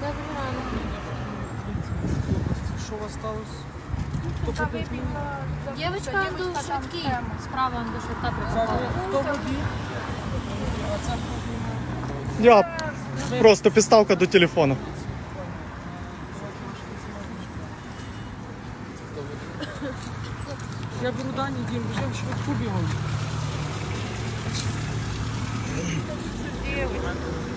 Добрий ранок. Що у вас сталося? Хто потерпів? Дівчинка до швидкі. Справа он до швидка Я просто підставка до телефона. Я беру дані, Дім, біжимо швидку бігом. Девочка.